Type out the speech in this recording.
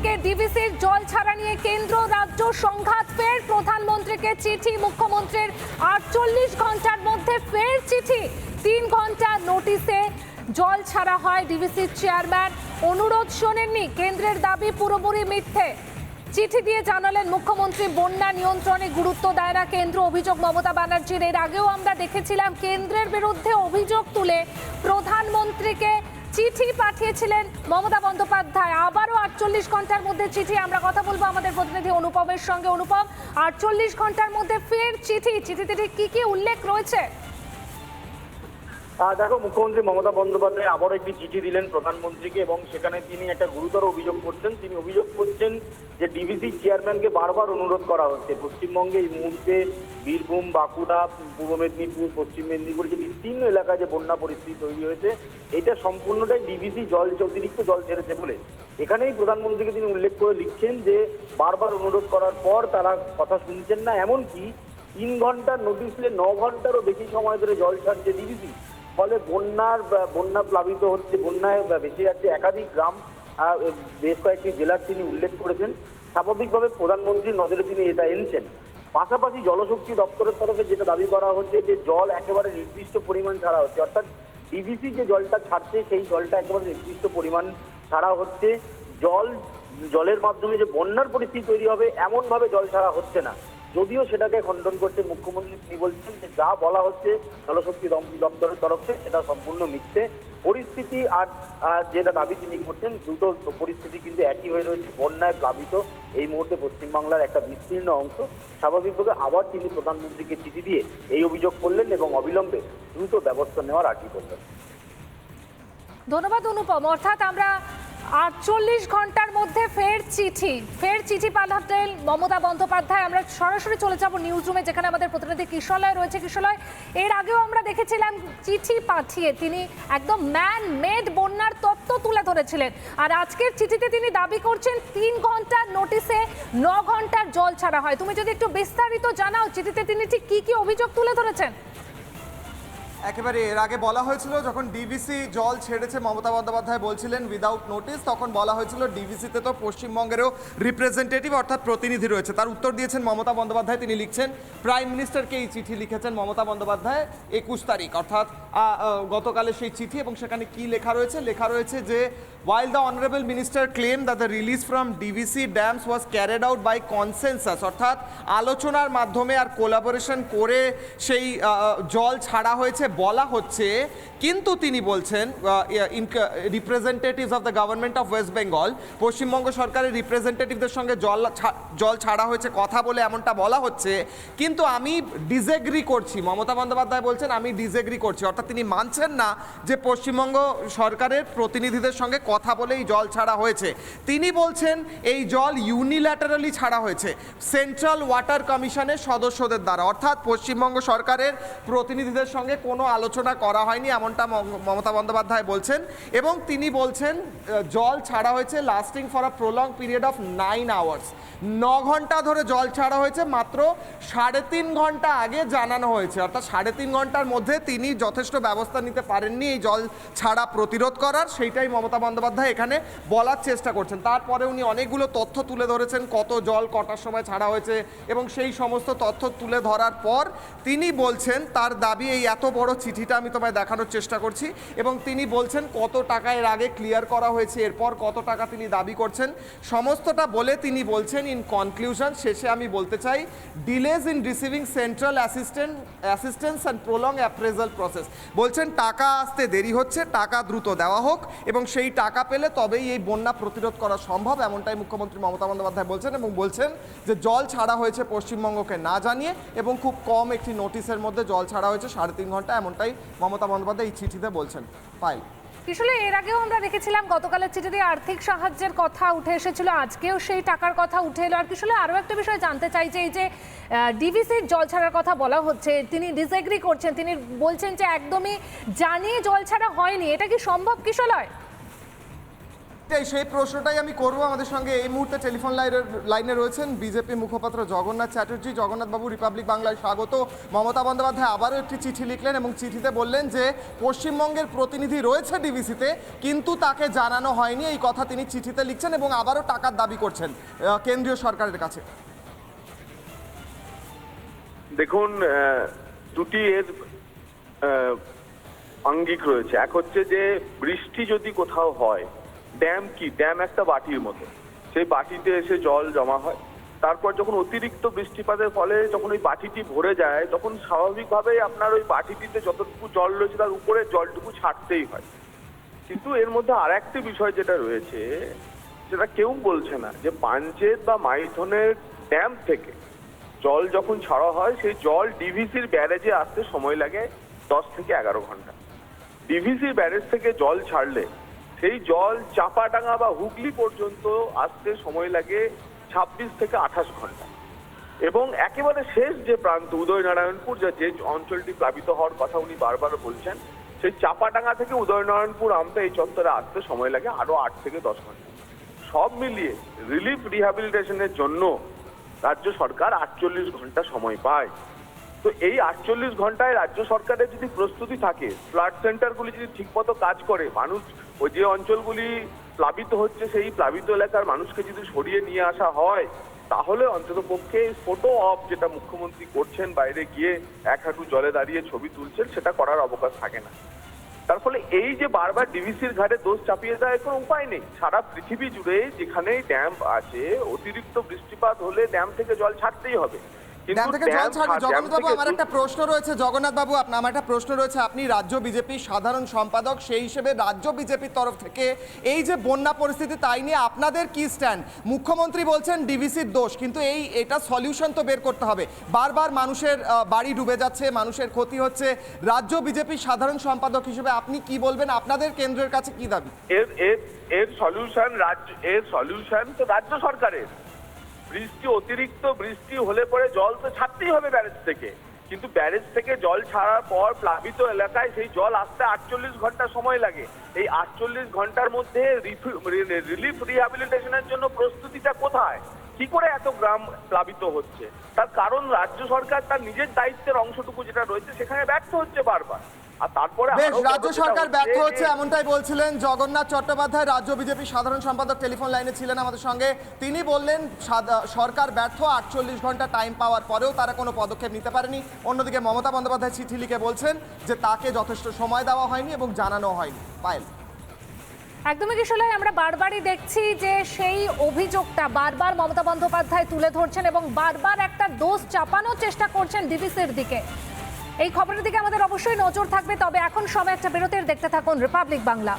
অন্যদিকে ডিভিসির জল ছাড়া নিয়ে কেন্দ্র রাজ্য সংঘাত, ফের প্রধানমন্ত্রীকে চিঠি, মুখ্যমন্ত্রীর আটচল্লিশ ঘণ্টার মধ্যে ফের চিঠি, তিন ঘণ্টা নোটিশে জল ছাড়া হয় ডিভিসির চেয়ারম্যান। অনুরোধ শোনেননি, কেন্দ্রের দাবি পুরোপুরি মিথ্যে। চিঠি দিয়ে জানালেন মুখ্যমন্ত্রী, বন্যা নিয়ন্ত্রণে গুরুত্ব দেয় না কেন্দ্র, অভিযোগ মমতা ব্যানার্জির। এর আগেও আমরা দেখেছিলাম, কেন্দ্রের বিরুদ্ধে অভিযোগ তুলে প্রধানমন্ত্রীকে চিঠি পাঠিয়েছিলেন মমতা বন্দ্যোপাধ্যায়। আবারও আটচল্লিশ ঘণ্টার মধ্যে চিঠি। আমরা কথা বলব আমাদের প্রতিনিধি অনুপমের সঙ্গে। অনুপম, আটচল্লিশ ঘণ্টার মধ্যে ফের চিঠি। চিঠিতে কি কি উল্লেখ রয়েছে? দেখো, মুখ্যমন্ত্রী মমতা বন্দ্যোপাধ্যায় আবারও একটি চিঠি দিলেন প্রধানমন্ত্রীকে এবং সেখানে তিনি একটা গুরুতর অভিযোগ করছেন। তিনি অভিযোগ করছেন যে ডিভিসি চেয়ারম্যানকে বারবার অনুরোধ করা হচ্ছে। পশ্চিমবঙ্গে এই মুহূর্তে বীরভূম, বাঁকুড়া, পূর্ব মেদিনীপুর, পশ্চিম মেদিনীপুর যে বিস্তীর্ণ এলাকায় যে বন্যা পরিস্থিতি তৈরি হয়েছে, এটা সম্পূর্ণটাই ডিভিসি জল অতিরিক্ত জল ছেড়েছে বলে। এখানেই প্রধানমন্ত্রীকে তিনি উল্লেখ করে লিখছেন যে, বারবার অনুরোধ করার পর তারা কথা শুনছেন না। এমনকি তিন ঘণ্টার নোটিশ দিলে ন ঘন্টারও বেশি সময় ধরে জল ছাড়ছে ডিভিসি ফলে বন্যার বন্যা প্লাবিত হচ্ছে, বন্যায় ভেসে যাচ্ছে একাধিক গ্রাম বেশ কয়েকটি জেলার তিনি উল্লেখ করেছেন। স্বাভাবিকভাবে প্রধানমন্ত্রীর নজরে তিনি এটা এনেছেন। পাশাপাশি জলশক্তি দপ্তরের তরফে যেটা দাবি করা হচ্ছে যে জল একেবারে নির্দিষ্ট পরিমাণ ছাড়া হচ্ছে। অর্থাৎ ডিভিসি যে জলটা ছাড়ছে, সেই জলটা একেবারে নির্দিষ্ট পরিমাণ ছাড়া হচ্ছে। জল, জলের মাধ্যমে যে বন্যার পরিস্থিতি তৈরি হবে, এমনভাবে জল ছাড়া হচ্ছে না। যদিও সেটাকে খণ্ডন করছে মুখ্যমন্ত্রী তিনি বলছেন যে যা বলা হচ্ছে জলশক্তি দপ্তরের তরফে সেটা সম্পূর্ণ মিথ্যে। পরিস্থিতি আর যেটা দাবি তিনি করছেন, দুটো পরিস্থিতি কিন্তু একই হয়ে রয়েছে। বন্যায় প্লাবিত এই মুহূর্তে পশ্চিমবাংলার একটা বিস্তীর্ণ অংশ। স্বাভাবিকভাবে আবার তিনি প্রধানমন্ত্রীকে চিঠি দিয়ে এই অভিযোগ করলেন এবং অবিলম্বে দ্রুত ব্যবস্থা নেওয়ার আর্জি করলেন। ধন্যবাদ অনুপম। অর্থাৎ আমরা আটচল্লিশ ঘণ্টার মধ্যে ফের চিঠি ফের চিঠি পাঠাতেন মমতা বন্দ্যোপাধ্যায়। আমরা সরাসরি চলে যাব নিউজ রুমে যেখানে আমাদের প্রতিনিধি কিশলয় রয়েছে। কিশলয়, এর আগেও আমরা দেখেছিলাম চিঠি পাঠিয়ে তিনি একদম ম্যান মেড বন্যার তত্ত্ব তুলে ধরেছিলেন। আর আজকের চিঠিতে তিনি দাবি করছেন, তিন ঘণ্টার নোটিশে ন ঘণ্টার জল ছাড়া হয়। তুমি যদি একটু বিস্তারিত জানাও, চিঠিতে তিনি ঠিক কি কি অভিযোগ তুলে ধরেছেন? একেবারে এর আগে বলা হয়েছিল যখন ডিভিসি জল ছেড়েছে মমতা বন্দ্যোপাধ্যায় বলছিলেন উইদাউট নোটিস তখন বলা হয়েছিল ডিভিসিতে তো পশ্চিমবঙ্গেরও রিপ্রেজেন্টেটিভ অর্থাৎ প্রতিনিধি রয়েছে। তার উত্তর দিয়েছেন মমতা বন্দ্যোপাধ্যায় তিনি লিখছেন প্রাইম মিনিস্টারকে এই চিঠি লিখেছেন মমতা বন্দ্যোপাধ্যায় একুশ তারিখ। অর্থাৎ আ, আ, গতকালে সেই চিঠি এবং সেখানে কি লেখা রয়েছে? লেখা রয়েছে যে while the honorable minister claimed that the release from DVC dams was carried out by consensus অর্থাৎ আলোচনার মাধ্যমে আর কোলাবোরেশন করে সেই জল ছাড়া হয়েছে বলা হচ্ছে, কিন্তু তিনি বলছেন representatives of the government of West Bengal Paschimbanga সরকারের রিপ্রেজেন্টেটিভদের সঙ্গে জল জল ছাড়া হয়েছে কথা বলে এমনটা বলা হচ্ছে, কিন্তু আমি ডিসএগ্রি করছি। মমতা বন্দ্যোপাধ্যায় বলছেন, আমি ডিসএগ্রি করছি। অর্থাৎ তিনি মানছেন না যে পশ্চিমবঙ্গ সরকারের প্রতিনিধিদের সঙ্গে কথা বলে এই জল ছাড়া হয়েছে। তিনি বলছেন, এই জল ইউনিল্যাটারালি ছাড়া হয়েছে সেন্ট্রাল ওয়াটার কমিশনের সদস্যদের দ্বারা। অর্থাৎ পশ্চিমবঙ্গ সরকারের প্রতিনিধিদের সঙ্গে কোনো আলোচনা করা হয়নি, এমনটা মম- মমতা বন্দ্যোপাধ্যায় বলছেন। এবং তিনি বলছেন জল ছাড়া হয়েছে lasting for a prolong period of nine hours ন ঘণ্টা ধরে জল ছাড়া হয়েছে, মাত্র সাড়ে তিন ঘণ্টা আগে জানানো হয়েছে। অর্থাৎ সাড়ে তিন ঘণ্টার মধ্যে তিনি যথেষ্ট ব্যবস্থা নিতে পারেননি এই জল ছাড়া প্রতিরোধ করার। সেইটাই মমতা বন্দ্যোপাধ্যায় এখানে বলার চেষ্টা করছেন। তারপরে উনি অনেকগুলো তথ্য তুলে ধরেছেন, কত জল কটার সময় ছাড়া হয়েছে এবং সেই সমস্ত তথ্য তুলে ধরার পর তিনি বলছেন, তার দাবি এই এত বড় চিঠিটা আমি তোমায় দেখানোর চেষ্টা করছি এবং তিনি বলছেন কত টাকা এর আগে ক্লিয়ার করা হয়েছে, এরপর কত টাকা তিনি দাবি করছেন। সমস্তটা বলে তিনি বলছেন ইন কনক্লুশন শেষে আমি বলতে চাই delays in receiving central assistant assistance and prolong appraisal process বলছেন টাকা আসতে দেরি হচ্ছে, টাকা দ্রুত দেওয়া হোক এবং সেই টাকা পেলে তবেই এই বন্যা প্রতিরোধ করা সম্ভব, এমনটাই মুখ্যমন্ত্রী মমতা বন্দ্যোপাধ্যায় বলছেন এবং বলছেন যে জল ছাড়া হয়েছে পশ্চিমবঙ্গকে না জানিয়ে এবং খুব কম একটি নোটিশের মধ্যে জল ছাড়া হয়েছে সাড়ে তিন ঘণ্টা এমনটাই মমতা বন্দ্যোপাধ্যায় এই চিঠিতে বলছেন। পাইল আসলে এর আগেও আমরা দেখেছিলাম, গতকালের চিঠিতে আর্থিক সাহায্যের কথা উঠে এসেছিল, আজকেও সেই টাকার কথা উঠে এলো। আর আসলে আরও একটা বিষয় জানতে চাই যে এই যে ডিভিসির জল ছাড়ার কথা বলা হচ্ছে, তিনি ডিসএগ্রি করছেন, তিনি বলছেন যে একদমই জানিয়ে জল ছাড়া হয়নি। এটা কি সম্ভব কিশলয় এই সেই প্রশ্নটাই আমি করব। আমাদের সঙ্গে এই মুহূর্তে টেলিফোন লাইনের লাইনে রয়েছেন বিজেপি মুখপাত্র জগন্নাথ চ্যাটার্জি। জগন্নাথ বাবু রিপাবলিক বাংলায় স্বাগত। মমতা বন্দ্যোপাধ্যায় আবারও একটি চিঠি লিখলেন এবং চিঠিতে বললেন যে, পশ্চিমবঙ্গের প্রতিনিধি রয়েছে ডিভিসিতে কিন্তু তাকে জানানো হয়নি। এই কথা তিনি চিঠিতে লিখছেন এবং আবারও টাকার দাবি করছেন কেন্দ্রীয় সরকারের কাছে। দেখুন দুটি এর আঙ্গিক রয়েছে। এক হচ্ছে যে, বৃষ্টি যদি কোথাও হয় ড্যাম কি? ড্যাম একটা বাটির মতো। সেই বাটিতে এসে জল জমা হয়। তারপর যখন অতিরিক্ত বৃষ্টিপাতের ফলে যখন ওই বাটিটি ভরে যায়, তখন স্বাভাবিকভাবেই আপনার ওই বাটিটিতে যতটুকু জল রয়েছে, তার উপরে জলটুকু ছাড়তেই হয়। কিন্তু এর মধ্যে আর একটি বিষয় যেটা রয়েছে, যেটা কেউ বলছে না, যে পাঞ্চেত বা মাইথনের ড্যাম থেকে জল যখন ছাড়া হয়, সেই জল ডিভিসির ব্যারেজে আসতে সময় লাগে দশ থেকে এগারো ঘণ্টা। ডিভিসি ব্যারেজ থেকে জল ছাড়লে সেই জল চাপাডাঙ্গা বা হুগলি পর্যন্ত আসতে সময় লাগে ছাব্বিশ থেকে আঠাশ ঘণ্টা। এবং একেবারে শেষ যে প্রান্ত উদয়নারায়ণপুর, যা যে অঞ্চলটি প্লাবিত হওয়ার কথা উনি বারবার বলছেন, সেই চাপাডাঙ্গা থেকে উদয়নারায়ণপুর আমটা এই চত্বরে আসতে সময় লাগে আরও আট থেকে দশ ঘণ্টা। সব মিলিয়ে রিলিফ রিহ্যাবিলিটেশনের জন্য রাজ্য সরকার আটচল্লিশ ঘণ্টা সময় পায়। তো এই আটচল্লিশ ঘন্টায় রাজ্য সরকারের যদি প্রস্তুতি থাকে, ফ্লাড সেন্টারগুলি যদি ঠিকমতো কাজ করে, মানুষ ওই যে অঞ্চলগুলি প্লাবিত হচ্ছে, সেই প্লাবিত এলাকার মানুষকে যদি সরিয়ে নিয়ে আসা হয়, তাহলে অন্তত পক্ষে ফটো অফ যেটা মুখ্যমন্ত্রী করছেন, বাইরে গিয়ে এক হাঁটু জলে দাঁড়িয়ে ছবি তুলছেন, সেটা করার অবকাশ থাকে না। তার ফলে এই যে বারবার ডিভিসির ঘাটে দোষ চাপিয়ে দেওয়ার কোনো উপায় নেই। সারা পৃথিবী জুড়ে যেখানেই ড্যাম আছে, অতিরিক্ত বৃষ্টিপাত হলে ড্যাম থেকে জল ছাড়তেই হবে। ড্যাম থেকে জল ছাড়বে জগন্নাথ বাবু আমার একটা প্রশ্ন রয়েছে জগন্নাথ বাবু আপনার আমার একটা প্রশ্ন রয়েছে আপনি রাজ্য বিজেপির সাধারণ সম্পাদক সেই হিসেবে রাজ্য বিজেপির তরফ থেকে এই যে বন্যা পরিস্থিতি তাই নিয়ে আপনাদের কি স্ট্যান্ড মুখ্যমন্ত্রী বলছেন ডিভিসির দোষ কিন্তু এই এটা সলিউশন তো বের করতে হবে। বারবার মানুষের বাড়ি ডুবে যাচ্ছে মানুষের ক্ষতি হচ্ছে। রাজ্য বিজেপির সাধারণ সম্পাদক হিসেবে আপনি কি বলবেন? আপনাদের কেন্দ্রের কাছে কি দাবি? এর এর এর সলিউশন রাজ্য এর সলিউশন তো রাজ্য সরকারের। বৃষ্টি অতিরিক্ত বৃষ্টি হলে পরে জল তো ছাড়তেই হবে ব্যারেজ থেকে। কিন্তু ব্যারেজ থেকে জল ছাড়ার পর প্লাবিত এলাকায় সেই জল আসতে আটচল্লিশ ঘণ্টা সময় লাগে। এই আটচল্লিশ ঘণ্টার মধ্যে রিলিফ রিহ্যাবিলিটেশনের জন্য প্রস্তুতিটা কোথায়? কি করে এত গ্রাম প্লাবিত হচ্ছে? তার কারণ রাজ্য সরকার তার নিজের দায়িত্বের অংশটুকু যেটা রয়েছে সেখানে ব্যর্থ হচ্ছে বারবার। আর তারপরে বেশ রাজ্য সরকার ব্যর্থ হচ্ছে এমনটাই বলছিলেন জগন্নাথ চট্টোপাধ্যায় রাজ্য বিজেপি সাধারণ সম্পাদক টেলিফোন লাইনে ছিলেন আমাদের সঙ্গে। তিনি বললেন সরকার ব্যর্থ আটচল্লিশ ঘণ্টা টাইম পাওয়ার পরেও তারা কোনো পদক্ষেপ নিতে পারেনি। অন্যদিকে মমতা বন্দ্যোপাধ্যায় চিঠি লিখে বলছেন যে তাকে যথেষ্ট সময় দেওয়া হয়নি এবং জানানো হয়নি। পায়েল। একদমই কিশোলাই আমরা বারবারই দেখছি যে সেই অভিযোগটা বারবার মমতা বন্দ্যোপাধ্যায় তুলে ধরছেন এবং বারবার একটা দোষ চাপানোর চেষ্টা করছেন ডিভিসির দিকে। এই খবরের দিকে আমাদের অবশ্যই নজর থাকবে, তবে এখন সময় একটা বেরোতে দেখতে থাকুন রিপাবলিক বাংলা।